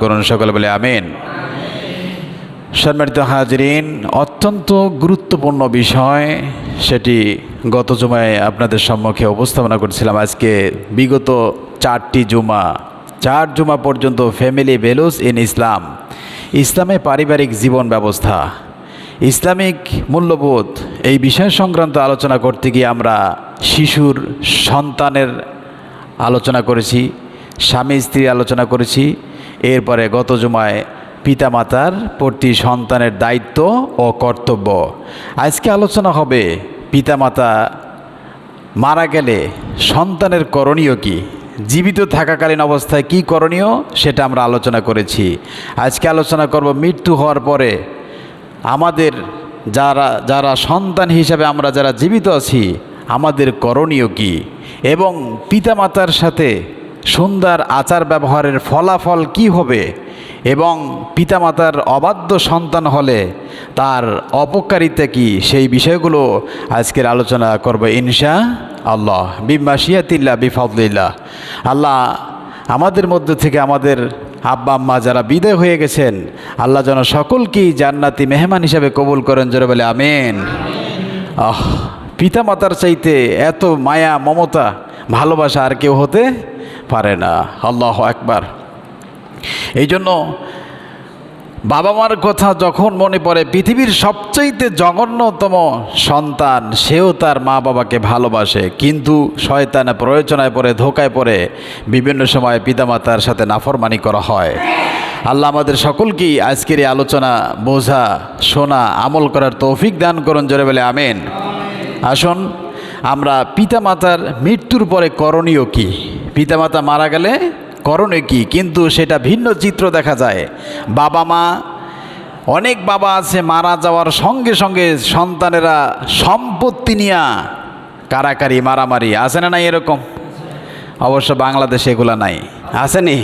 করুন, সকলে বলে আমিন। সম্মানিত হাজরিন, অত্যন্ত গুরুত্বপূর্ণ বিষয় সেটি গত জুমায় আপনাদের সম্মুখে উপস্থাপনা করছিলাম। আজকে বিগত চারটি জুমা, চার জুমা পর্যন্ত ফ্যামিলি ভ্যালুস ইন ইসলাম, ইসলামে পারিবারিক জীবন ব্যবস্থা, ইসলামিক মূল্যবোধ, এই বিষয় সংক্রান্ত আলোচনা করতে গিয়ে আমরা শিশুর সন্তানের আলোচনা করেছি স্বামী স্ত্রী আলোচনা করেছি এরপরে গত জুমায় পিতামাতার প্রতি সন্তানের দায়িত্ব ও কর্তব্য। আজকে আলোচনা হবে পিতামাতা মারা গেলে সন্তানের করণীয় কি? জীবিত থাকাকালীন অবস্থায় কি করণীয় সেটা আমরা আলোচনা করেছি। আজকে আলোচনা করব মৃত্যু হওয়ার পরে আমাদের যারা যারা সন্তান হিসাবে আমরা যারা জীবিত আছি, আমাদের করণীয় কি? এবং পিতামাতার সাথে সুন্দর আচার ব্যবহারের ফলাফল কি হবে এবং পিতামাতার অবাধ্য সন্তান হলে তার অপকারিতা কি? সেই বিষয়গুলো আজকের আলোচনা করবে ইনশা আল্লাহ। বিমাশিয়াতিল্লা বিফাউদ্দিল্লা আল্লাহ আমাদের মধ্য থেকে আমাদের আব্বা, আম্মা যারা বিদায় হয়ে গেছেন, আল্লাহ যেন সকলকেই জান্নাতি মেহমান হিসাবে কবুল করেন, জোরে বলে আমেন। আহ পিতা মাতার চাইতে এত মায়া, মমতা, ভালোবাসা আর কেউ হতে পারে না। আল্লাহ একবার এই জন্য বাবা মার কথা যখন মনে পড়ে, পৃথিবীর সবচাইতে জঘন্যতম সন্তান, সেও তার মা বাবাকে ভালোবাসে। কিন্তু শয়তানে প্রয়োজনায় পড়ে, ধোকায় পড়ে, বিভিন্ন সময় পিতামাতার সাথে নাফরমানি করা হয়। আল্লাহ আমাদের সকলকেই আজকের এই আলোচনা, বোঝা, শোনা, আমল করার তৌফিক দান করুন জোরে বলে আমেন। আসুন, আমরা পিতামাতার মৃত্যুর পরে করণীয় কি? পিতামাতা মারা গেলে করণে কি? কিন্তু সেটা ভিন্ন চিত্র দেখা যায়। বাবা মা, অনেক বাবা আছে মারা যাওয়ার সঙ্গে সঙ্গে সন্তানেরা সম্পত্তি নিয়া কারাকারি, মারামারি, আছে না নাই এরকম? অবশ্য বাংলাদেশে এগুলা নাই। আসেনি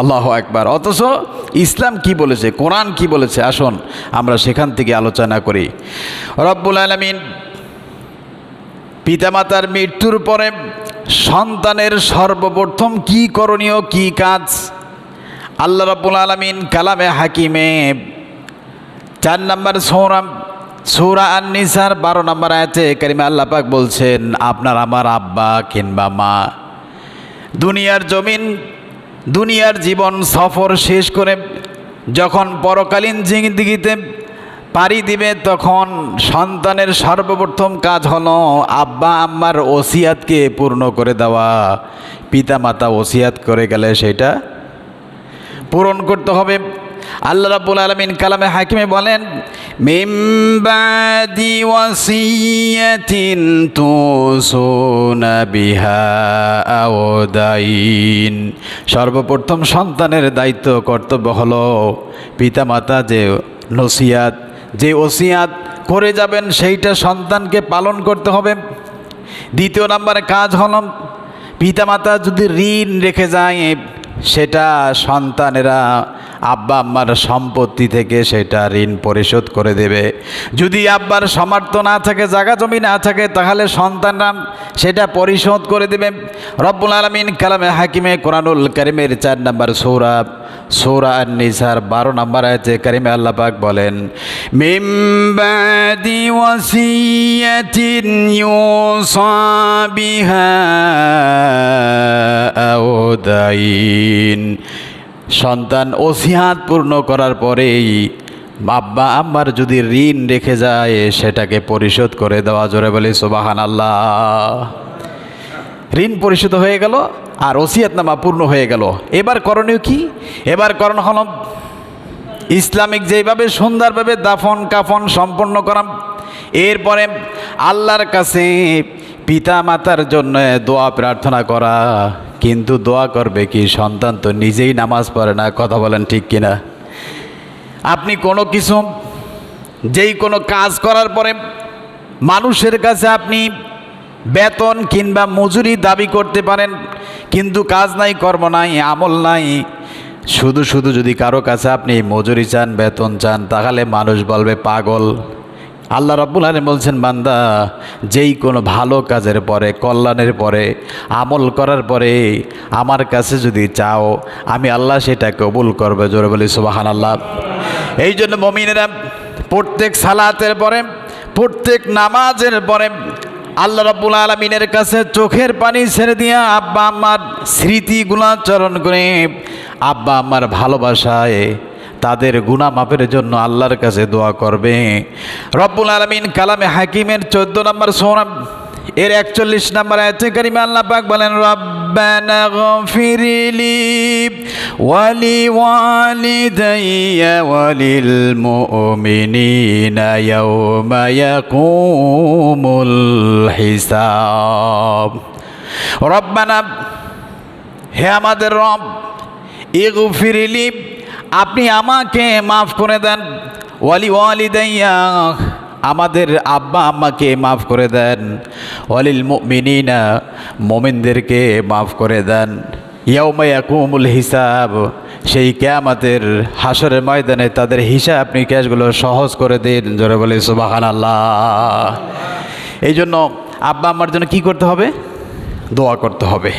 আল্লাহ একবার অথচ ইসলাম কি বলেছে? কোরআন কি বলেছে? আসুন, আমরা সেখান থেকে আলোচনা করি। রব্বুল আলমিন পিতামাতার মৃত্যুর পরে সন্তানের সর্বপ্রথম কি করণীয়, কি কাজ? আল্লাহ রব্বুল আলমিন কালামে হাকিমে চার নম্বর সৌরাম সৌরা আর নিসার বারো নম্বর আয়াতে কারিমা আল্লাহ পাক বলছেন, আপনার আমার আব্বা কিংবা মা, দুনিয়ার জমিন, দুনিয়ার জীবন সফর শেষ করে যখন পরকালীন জিন্দিগিতে পাড়ি দিবে তখন সন্তানের সর্বপ্রথম কাজ হলো আব্বা আম্মার ওসিয়াতকে পূর্ণ করে দেওয়া। পিতা মাতা ওসিয়াত করে গেলে সেটা পূরণ করতে হবে। আল্লাহ রাব্বুল আলামিন কালামে হাকিমে বলেন মিমবাদি ওয়াসিয়াতিন তুসুনা বিহা আওদাইন। সর্বপ্রথম সন্তানের দায়িত্ব, কর্তব্য হলো পিতামাতা যে নসিয়াত যে ওসিয়াত করে যাবেন, সেইটা সন্তানকে পালন করতে হবে। দ্বিতীয় নম্বরে কাজ হল পিতামাতা যদি ঋণ রেখে যায় সেটা সন্তানেরা আব্বা আম্মার সম্পত্তি থেকে সেটা ঋণ পরিশোধ করে দেবে। যদি আব্বার সমর্থ না থাকে, জায়গা জমি না থাকে, তাহলে সন্তানরা সেটা পরিশোধ করে দেবে। রব্বুল আলমিন কালামে হাকিমে কোরআনুল করিমের চার নম্বর সৌরভ সৌরা নিসার বারো নম্বর আছে করিমে আল্লাহ পাক বলেন মিমবাদি আওদাইন সন্তান ওসিহাত পূর্ণ করার পরেই আব্বা আম্মার যদি ঋণ রেখে যায়, সেটাকে পরিশোধ করে দেওয়া। জোরে বলে সোবাহান আল্লাহ ঋণ পরিশোধ হয়ে গেল আর ওসিয়াতনামা পূর্ণ হয়ে গেল। এবার করণীয় কি? এবার করণ হল ইসলামিক যেভাবে সুন্দরভাবে দাফন, কাফন সম্পন্ন করা, এরপরে আল্লাহর কাছে পিতা মাতার জন্য দোয়া প্রার্থনা করা। কিন্তু দোয়া করবে কি, সন্তান তো নিজেই নামাজ পড়ে না, কথা বলেন ঠিক কিনা? আপনি কোনো কিছু, যেই কোনো কাজ করার পরে মানুষের কাছে আপনি বেতন কিংবা মজুরি দাবি করতে পারেন, কিন্তু কাজ নাই, কর্ম নাই, আমল নাই, শুধু শুধু যদি কারও কাছে আপনি মজুরি চান, বেতন চান, তাহলে মানুষ বলবে পাগল। আল্লাহ রাব্বুল আলম বলছেন, বান্দা, যেই কোনো ভালো কাজের পরে, কল্যাণের পরে, আমল করার পরে আমার কাছে যদি চাও, আমি আল্লাহ সেটা কবুল করবে। জোরে বলি সুবাহান আল্লাহ এই জন্য মমিনেরা প্রত্যেক সালাতের পরে, প্রত্যেক নামাজের পরে আল্লাহ রাব্বুল আলমিনের কাছে চোখের পানি ছেড়ে দিয়া আব্বা আমার স্মৃতিগুলা চরণ করে, আব্বা আমার ভালোবাসায় তাদের গুণা মাপের জন্য আল্লাহর কাছে দোয়া করবে। রব্বুল আলমিন কালামে হাকিমের চোদ্দ নম্বর সোনাম এর একচল্লিশ নম্বর আছে কারিমা আল্লাহ পাক বলেন, রব্বানা গফিরলি ওয়ালি ওয়ালিদাইয়া ওয়ালিল মুমিনিনা ইয়াউমা ইয়াকুমুল হিসাব। রব্বানা, হে আমাদের রব, ইগফিরলি আপনি আমাকে মাফ করে দেন। ওয়ালি ওয়ালি ওয়ালিদাইয়া, আমাদের আব্বা আম্মাকে মাফ করে দেন। ওয়ালিল মিনিনা মোমিনদেরকে মাফ করে দেন। ইয়াকুমুল হিসাব, সেই কেয়ামাতের হাসরের ময়দানে তাদের হিসাব নিকাশগুলো সহজ করে দিন। জোরে বলে সুবাহান আল্লাহ এই জন্য আব্বা আম্মার জন্য কি করতে হবে? দোয়া করতে হবে।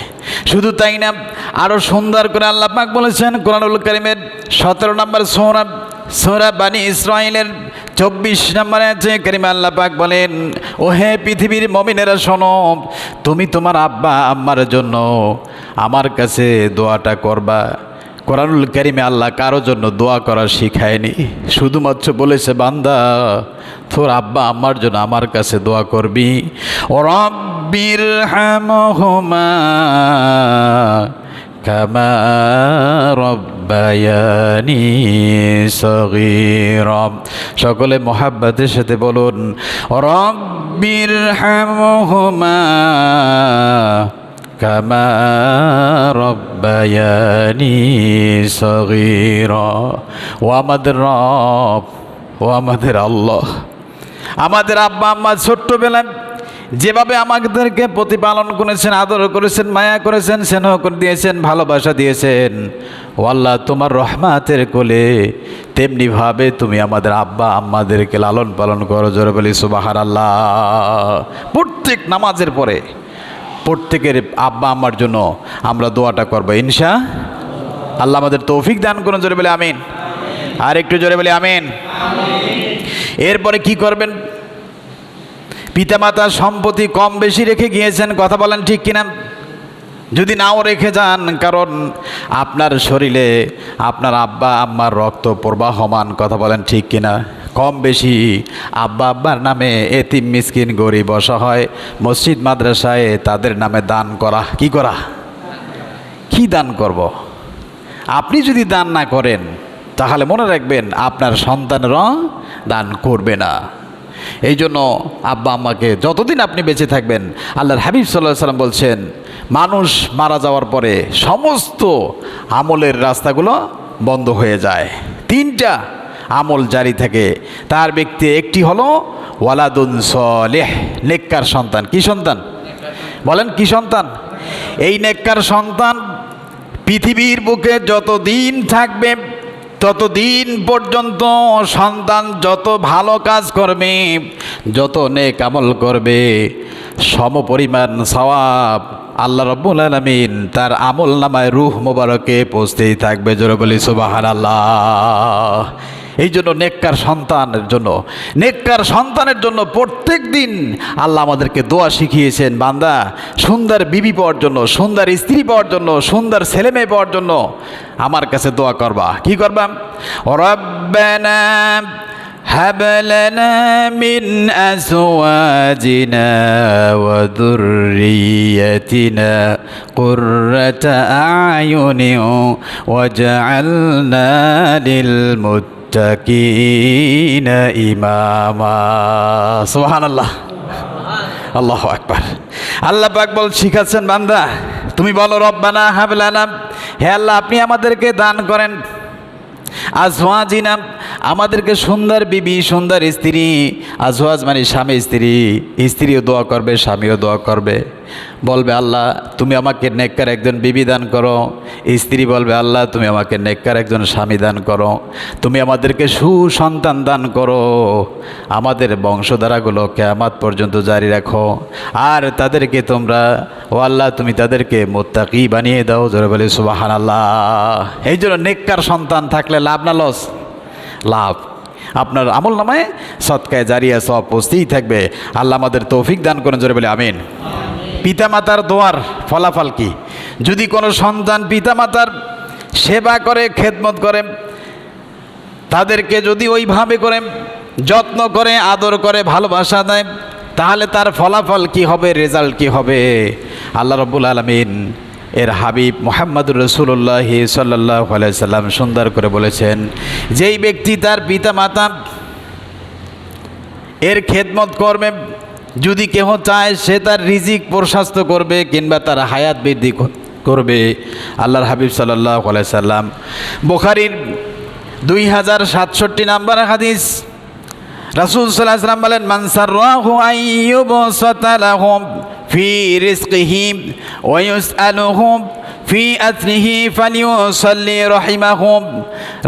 শুধু তাই না আরও সুন্দর করে আল্লাহ পাক বলেছেন কোরআনুল করিমের সতেরো নম্বর সোহরা সোহরা বানী ইসরায়েলের চব্বিশ নম্বরে আছে করিম আল্লাহ পাক বলেন ও হে পৃথিবীর মমিনেরা শোনো, তুমি তোমার আব্বা আম্মার জন্য আমার কাছে দোয়াটা করবা। কোরআনুল করিমে আল্লাহ কারোর জন্য দোয়া করা শিখায়নি। শুধুমাত্র বলেছে, বান্দা, তোর আব্বা আম্মার জন্য আমার কাছে দোয়া করবি। রব্বির কামা সকলে মোহাব্বতের সাথে বলুন রব্বির হামহুমা কামা রব্বায়ানি সগীরা ও আমাদের রব, ও আমাদের আব্বা আম্মা ছোট্টবেলায় যেভাবে আমাদেরকে প্রতিপালন করেছেন, আদর করেছেন, মায়া করেছেন, স্নেহ করে দিয়েছেন, ভালোবাসা দিয়েছেন, ও আল্লাহ তোমার রহমাতের কোলে তেমনিভাবে তুমি আমাদের আব্বা আম্মাদেরকে লালন পালন করো, জোরে বলি সুবাহার আল্লাহ প্রত্যেক নামাজের পরে প্রত্যেকের আব্বা আম্মার জন্য আমরা দোয়াটা করব। ইনশা আল্লাহ আমাদের তৌফিক দান করুন, জোরে বলে আমিন। আর একটু জোরে বলে আমিন। এরপরে কি করবেন? পিতামাতার সম্পত্তি কম বেশি রেখে গিয়েছেন, কথা বলেন ঠিক কিনা? যদি নাও রেখে যান, কারণ আপনার শরীরে আপনার আব্বা আম্মার রক্ত প্রবাহমান, কথা বলেন ঠিক কিনা? কম বেশি। আব্বা আব্বার নামে এতিম মিসকিন গরিব অসহায়। মসজিদ, মাদ্রাসায় তাদের নামে দান করা। কি করা? কি দান করব। আপনি যদি দান না করেন, তাহলে মনে রাখবেন আপনার সন্তানেরও দান করবে না। এই জন্য আব্বা আম্মাকে যতদিন আপনি বেঁচে থাকবেন, আল্লাহর হাবিব সাল্লাহ সাল্লাম বলছেন, মানুষ মারা যাওয়ার পরে সমস্ত আমলের রাস্তাগুলো বন্ধ হয়ে যায়। তিনটা আমল জারি থাকে। তার ব্যক্তি একটি হলো ওয়ালাদুন সলেহ, নেককার সন্তান। কি সন্তান? বলেন, কি সন্তান? এই নেককার সন্তান পৃথিবীর বুকে যতদিন থাকবে, ততদিন পর্যন্ত সন্তান যত ভালো কাজ করবে, যত নেক আমল করবে, সমপরিমাণ সওয়াব আল্লাহ রব্বুল আলমিন তার আমল নামায় রুহ মোবারকে পৌঁছতেই থাকবে। জোরে বলি সুবাহান আল্লাহ এই জন্য নেককার সন্তানের জন্য, নেককার সন্তানের জন্য প্রত্যেক দিন আল্লাহ আমাদেরকে দোয়া শিখিয়েছেন, বান্দা, সুন্দর বিবি পাওয়ার জন্য, সুন্দর স্ত্রী পাওয়ার জন্য, সুন্দর ছেলে মেয়ে পাওয়ার জন্য আমার কাছে দোয়া করবা। কি করবা? রব্বানা هب لنا من أزواجنا وذريتنا قرة أعين واجعلنا للمتقين إماما سبحان الله আল্লাহ আকবার আল্লাহ পাক বল শিখাচ্ছেন বান্দা তুমি বলো রব্বানা হাবলানা হে আল্লাহ আপনি আমাদেরকে দান করেন আজওয়াজিনা, আমাদেরকে সুন্দর বিবি, সুন্দর স্ত্রী। আজওয়াজ মানে স্বামী, স্ত্রী। স্ত্রীও দোয়া করবে, স্বামীও দোয়া করবে। বলবে, আল্লাহ, তুমি আমাকে নেককার একজন বিবি দান করো। স্ত্রী বলবে, আল্লাহ, তুমি আমাকে নেককার একজন স্বামী দান করো। তুমি আমাদেরকে সুসন্তান দান করো। আমাদের বংশধারাগুলো কেয়ামাত পর্যন্ত জারি রাখো। আর তাদেরকে তোমরা, ও আল্লাহ, তুমি তাদেরকে মোত্তাকি বানিয়ে দাও। জোরে বলে সুবাহান আল্লাহ এই জন্য নেককার সন্তান থাকলে লাভ না লস? লাভ। আপনার আমল নামায় সৎকায় জারিয়া সব পৌঁছতেই থাকবে। আল্লাহ আমাদের তৌফিক দান করেন, জোরে বলে, আমিন। পিতামাতার দোয়ার ফলাফল কি? যদি কোনো সন্তান পিতামাতার সেবা করে, খেদমত করে, তাদেরকে যদি ওইভাবে করে, যত্ন করে, আদর করে, ভালোবাসা দেয়, তাহলে তার ফলাফল কি হবে, রেজাল্ট কি হবে? আল্লাহ রব্বুল আলমিন এর হাবিব মোহাম্মদুর রসুল্লাহ সাল্লাহ সাল্লাম সুন্দর করে বলেছেন, যেই ব্যক্তি তার পিতা মাতা এর খেদমত করবে যদি কেহ চায়, সে তার রিজিক প্রশাস্ত করবে কিংবা তার হায়াত বৃদ্ধি করবে। আল্লাহর হাবিব সাল্লাহ সাল্লাম। বোখারির দুই হাজার সাতষট্টি নাম্বার হাদিস। রাসুল সাল্লাহ বলেন মানসার ফি রিস্কিহিম ওয়ুস ইউসআলুহুম ফি আথরিহি ফালিউসাল্লি রাহিমাহুম।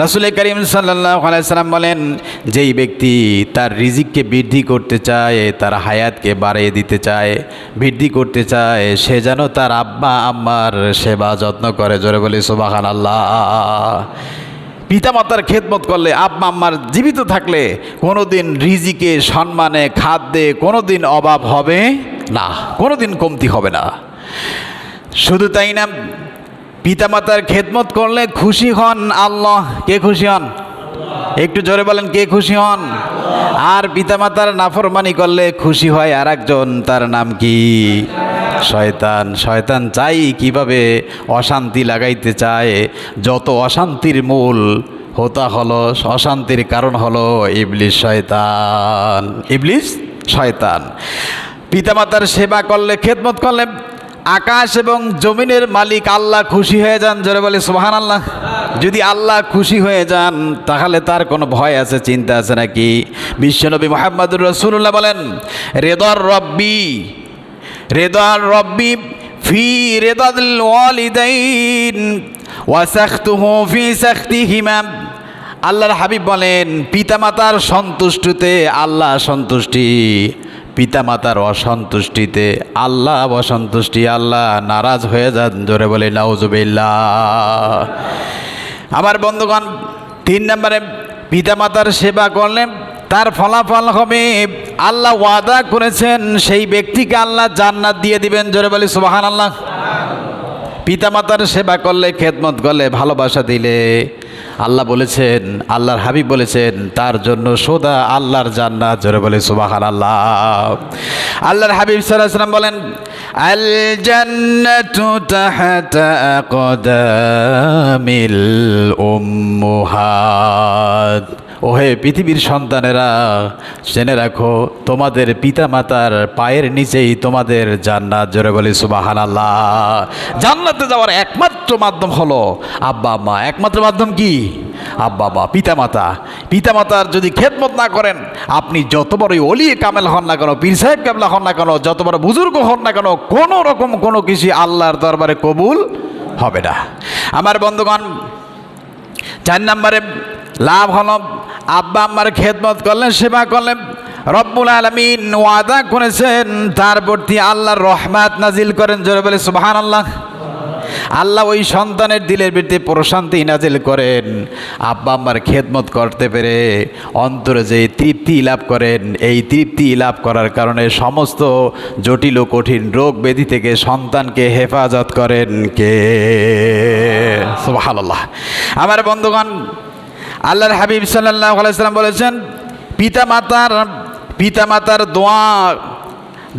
রাসূল করিম সাল্লাল্লাহু সাল্লাম বলেন, যেই ব্যক্তি তার রিজিককে বৃদ্ধি করতে চায়, তার হায়াতকে বাড়িয়ে দিতে চায়, বৃদ্ধি করতে চায়, সে যেন তার আব্বা আম্মার সেবা যত্ন করে। জোরে বলি, সুবহানাল্লাহ। পিতামাতার খেদমত করলে, আব্বা আম্মার জীবিত থাকলে কোনোদিন রিজিকে, সম্মানে, খাদ্যে কোনোদিন অভাব হবে না, কোনোদিন কমতি হবে না। শুধু তাই না পিতামাতার খেদমত করলে খুশি হন আল্লাহ। কে খুশি হন? একটু জোরে বলেন, কে খুশি হন? আর পিতামাতার নাফরমানি করলে খুশি হয় আর একজন তার নাম কি? শয়তান। শয়তান চাই কীভাবে অশান্তি লাগাইতে চায়? যত অশান্তির মূল হোতা হলো, অশান্তির কারণ হলো ইবলিশ শয়তান। ইবলিশ শয়তান। পিতামাতার সেবা করলে, খেদমত করলে আকাশ এবং জমিনের মালিক আল্লাহ খুশি হয়ে যান, জোরে বলে সোহান আল্লাহ যদি আল্লাহ খুশি হয়ে যান, তাহলে তার কোনো ভয় আছে, চিন্তা আছে নাকি? বিশ্বনবী মোহাম্মদুর রসুল্লাহ বলেন, রেদর রব্বি রেদর রব্বি ফি ওয়াসাখতুহু ফি সাখতিহিমা। আল্লাহর হাবিব বলেন, পিতামাতার সন্তুষ্টিতে আল্লাহ সন্তুষ্টি। পিতামাতার অসন্তুষ্টিতে, আল্লাহ অসন্তুষ্টি, আল্লাহ নারাজ হয়ে যান, জোরে বলে, নাউজুবিল্লাহ। আমার বন্ধুগণ, তিন নম্বরে পিতামাতার সেবা করলে তার ফলাফল হবে, আল্লাহ ওয়াদা করেছেন, সেই ব্যক্তিকে আল্লাহ জান্নাত দিয়ে দিবেন, জোরে বলি সুবাহান আল্লাহ পিতামাতার সেবা করলে, খেদমত করলে, ভালোবাসা দিলে। আল্লাহ বলেছেন, আল্লাহর হাবিব বলেছেন, তার জন্য সোদা আল্লাহর জান্নাত। জোরে বলে সুবাহান আল্লাহ আল্লাহর হাবিব সাল্লাম বলেন আল জান্নাতু তাহাতা আকদামিল উম্মুহাত ওহে পৃথিবীর সন্তানেরা, জেনে রাখো, তোমাদের পিতামাতার পায়ের নিচেই তোমাদের জান্নাত। জোরে বলি সুবাহান আল্লাহ জান্নাতে যাওয়ার একমাত্র মাধ্যম হলো আব্বা, আম্মা। একমাত্র মাধ্যম কি? আব্বা মা পিতামাতা। পিতামাতার যদি খেদমত না করেন, আপনি যত বড়ই অলিয়ে কামেল হন না কেন, পীর সাহেব কামলা হন না কেন, যত বড় বুজুর্গ হন না কেন, কোনো রকম কোনো কিছু আল্লাহর দরবারে কবুল হবে না। আমার বন্ধুগণ, চার নম্বরে লাভ হলো আব্বা আম্মার খেদমত করলেন, সেবা করলেন। রব্বুল আলমিন ওয়াদা করেছেন, তার প্রতি আল্লাহর রহমাত নাজিল করেন, জোরে বলে সুবাহান আল্লাহ আল্লাহ ওই সন্তানের দিলের ভিত্তি প্রশান্তি নাজিল করেন। আব্বা আম্মার খেদমত করতে পেরে অন্তরে যে তৃপ্তি লাভ করেন, এই তৃপ্তি লাভ করার কারণে সমস্ত জটিল ও কঠিন রোগ ব্যাধি থেকে সন্তানকে হেফাজত করেন কে? সুবহানাল্লাহ। আমার বন্ধুগণ আল্লাহর হাবিব সাল্লাহ আলাইসাল্লাম বলেছেন পিতা মাতার পিতা মাতার দোয়া,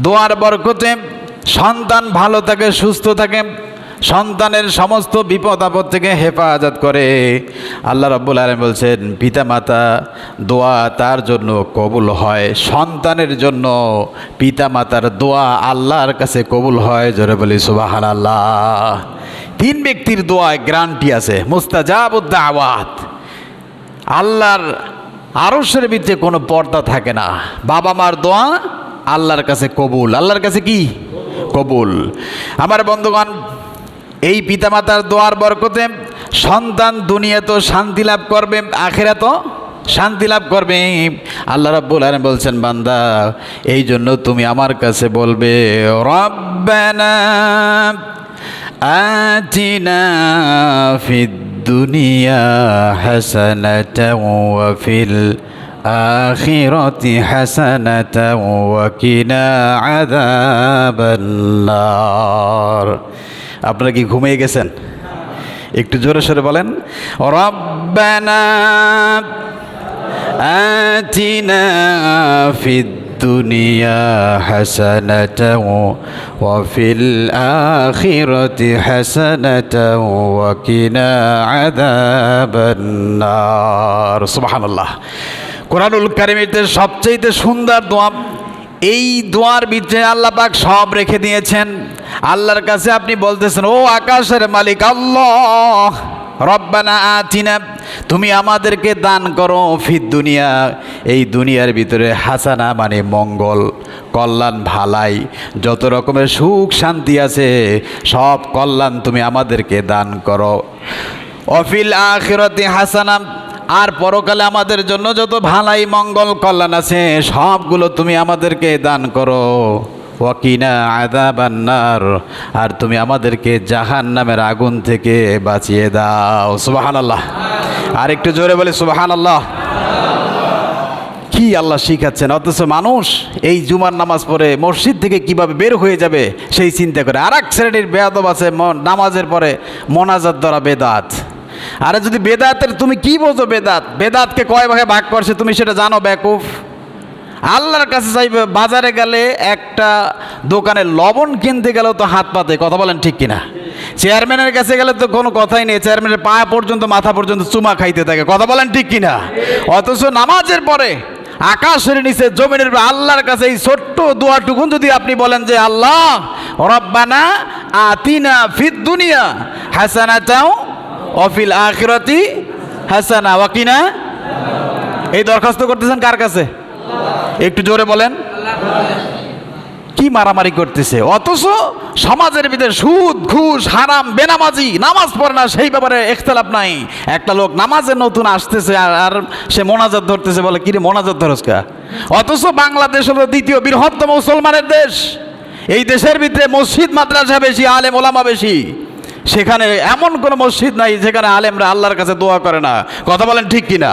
দোয়ার বরকতে সন্তান ভালো থাকে, সুস্থ থাকে, সন্তানের সমস্ত বিপদ আপদ থেকে হেফাজত করে। আল্লাহ রব্বুল আলম বলছেন পিতা মাতা দোয়া তার জন্য কবুল হয়, সন্তানের জন্য পিতা মাতার দোয়া আল্লাহর কাছে কবুল হয়, জোরে বলি সুবাহান আল্লাহ তিন ব্যক্তির দোয়ায় গ্রান্টি আছে মুস্তাজাবুদ্দা আওয়াত আল্লাহর আরসের ভিতরে কোনো পর্দা থাকে না। বাবা মার দোয়া আল্লাহর কাছে কবুল। আল্লাহর কাছে কি? কবুল। আমার বন্ধুগণ, এই পিতামাতার দোয়ার বরকতে সন্তান দুনিয়া তো শান্তি লাভ করবে আখেরা তো শান্তি লাভ করবে। আল্লাহ রাব্বুল আলামিন বলছেন, বান্দা, এই জন্য তুমি আমার কাছে বলবে, রব্বানা আতিনা ফিদ الدنيا حسنة وفي الآخرة حسنة وقنا عذاب النار আপনারা কি ঘুমিয়ে গেছেন একটু জোরে সোরে বলেন রব্বানা آتنا في الدنيا حسنة وفي الآخرة حسنة وقنا عذاب النار سبحان الله কোরআনুল কারিমেতে সবচেয়ে সুন্দর দোয়া এই দোয়ার ভিতরে আল্লাহ পাক সব রেখে দিয়েছেন আল্লাহর কাছে আপনি বলতেছেন ও আকাশের মালিক আল্লাহ রব্বানা আতিনা, তুমি আমাদেরকে দান করো ফির দুনিয়া। এই দুনিয়ার ভিতরে হাসানা মানে মঙ্গল, কল্যাণ ভালাই, যত রকমের সুখ শান্তি আছে, সব কল্যাণ তুমি আমাদেরকে দান করো। অফিল আখিরতে হাসানা, আর পরকালে আমাদের জন্য যত ভালাই, মঙ্গল, কল্যাণ আছে, সবগুলো তুমি আমাদেরকে দান করো। ওয়াকিনা আদাবান্নার আর তুমি আমাদেরকে জাহান নামের আগুন থেকে বাঁচিয়ে দাও। সুবাহান আল্লাহ আর একটু জোরে বলে সুবাহান আল্লাহ কি আল্লাহ শিখাচ্ছেন? অথচ মানুষ এই জুমার নামাজ পড়ে মসজিদ থেকে কীভাবে বের হয়ে যাবে সেই চিন্তা করে। আর এক শ্রেণির বেয়াদব আছে নামাজের পরে মোনাজাত দ্বারা বেদাত। আরে যদি বেদাতের তুমি কি বোঝো বেদাত? বেদাতকে কয় ভাগে ভাগ করছে তুমি সেটা জানো বেকুফ? আল্লাহর কাছে চাইবে, বাজারে গেলে একটা দোকানে লবণ কিনতে গেলেও তো হাত পাতে, কথা বলেন ঠিক কিনা? চেয়ারম্যানের কাছে গেলে তো কোনো কথাই নেই, চেয়ারম্যানের পা পর্যন্ত, মাথা পর্যন্ত চুমা খাইতে থাকে, কথা বলেন ঠিক কিনা? অথচ নামাজের পরে আকাশের নিচে, জমিনের আল্লাহর কাছে এই ছোট্ট দোয়াটুকুন যদি আপনি বলেন যে, আল্লাহ, রব্বানা আতিনা ফিদ দুনিয়া হাসানা চাও অফিল আখিরাতি হাসানা ওয়াকিনা এই দরখাস্ত করতেছেন কার কাছে? একটু জোরে বলেন। কি মারামারি করতেছে? অথচ সমাজের ভিতরে সুদ, ঘুষ, হারাম, বেনামাজি, নামাজ পড়ে না, সেই ব্যাপারে একতলাপ নাই। একটা লোক নামাজে নতুন আসতেছে আর সে মোনাজাত ধরতেছে বলে কিরে মোনাজাত ধরসকা অথচ বাংলাদেশ হলো দ্বিতীয় বৃহত্তম মুসলমানের দেশ। এই দেশের ভিতরে মসজিদ, মাদ্রাসা বেশি, আলেম, ওলামা বেশি। সেখানে এমন কোনো মসজিদ নাই যেখানে আলেমরা আল্লাহর কাছে দোয়া করে না। কথা বলেন ঠিক কিনা?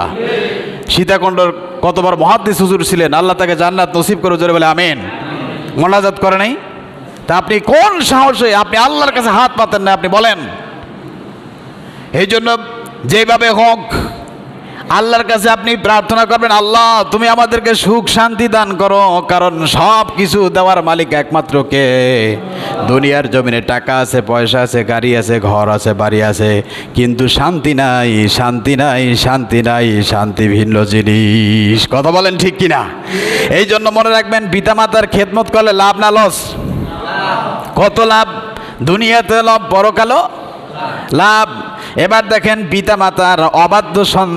সীতাকুণ্ডর কতবার মহাদ্দিস হুজুর ছিলেন? আল্লাহ তাকে জান্নাত নসিব করে, জোরে বলে আমেন। মোনাজাত করে নাই? তা আপনি কোন সাহসে আপনি আল্লাহর কাছে হাত পাতেন না, আপনি বলেন? এই জন্য যেভাবে হোক আল্লাহর কাছে আপনি প্রার্থনা করবেন, আল্লাহ, তুমি আমাদেরকে সুখ শান্তি দান করো, কারণ সব কিছু দেওয়ার মালিক একমাত্র কে? দুনিয়ার জমিনে টাকা আছে, পয়সা আছে, গাড়ি আছে, ঘর আছে, বাড়ি আছে, কিন্তু শান্তি নাই শান্তি নাই শান্তি নাই, শান্তি ভিন্ন জিনিস। কথা বলেন ঠিক কিনা? এই জন্য মনে রাখবেন, পিতামাতার খেদমত করলে লাভ না লস? কত লাভ? দুনিয়াতে লাভ বড় কালো? লাভ। এবার দেখেন পিতামাতার অবাধ্য সন্তান